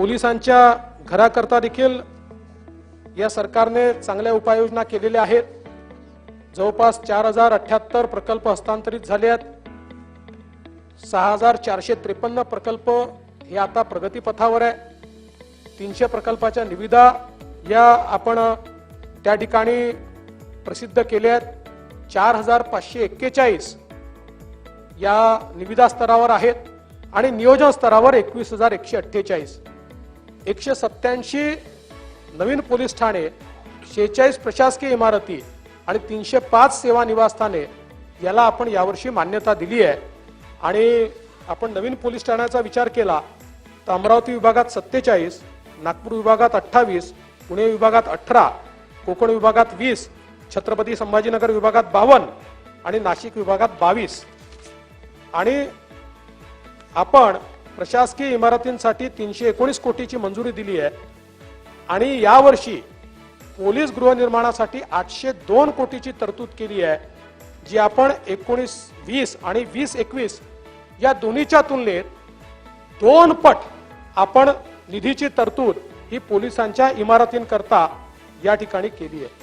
पोलिसांच्या घराकरता देखील या सरकारने चांगल्या उपाययोजना केलेल्या आहेत. जवळपास चार हजार अठ्याहत्तर प्रकल्प हस्तांतरित झाले आहेत. सहा हजार चारशे त्रेपन्न प्रकल्प हे आता प्रगतीपथावर आहे. तीनशे प्रकल्पाच्या निविदा या आपण त्या ठिकाणी प्रसिद्ध केल्या आहेत. चार हजार पाचशे एक्केचाळीस या निविदा स्तरावर आहेत आणि नियोजन स्तरावर एकवीस हजार एकशे अठ्ठेचाळीस. एकशे सत्त्याऐंशी नवीन पोलीस ठाणे शेहेचाळीस प्रशासकीय इमारती आणि तीनशे पाच सेवा निवासस्थाने याला आपण यावर्षी मान्यता दिली आहे. आणि आपण नवीन पोलीस ठाण्याचा विचार केला तर अमरावती विभागात सत्तेचाळीस नागपूर विभागात अठ्ठावीस पुणे विभागात अठरा कोकण विभागात वीस छत्रपती संभाजीनगर विभागात बावन्न आणि नाशिक विभागात बावीस. आणि आपण प्रशासकीय इमारतींसाठी तीनशे एकोणीस कोटीची मंजुरी दिली आहे. आणि यावर्षी पोलीस गृहनिर्माणासाठी आठशे दोन कोटीची तरतूद केली आहे जी आपण एकोणीस वीस आणि वीस एकवीस या दोन्हीच्या तुलनेत दोन पट आपण निधीची तरतूद ही पोलिसांच्या इमारतींकरता या ठिकाणी केली आहे.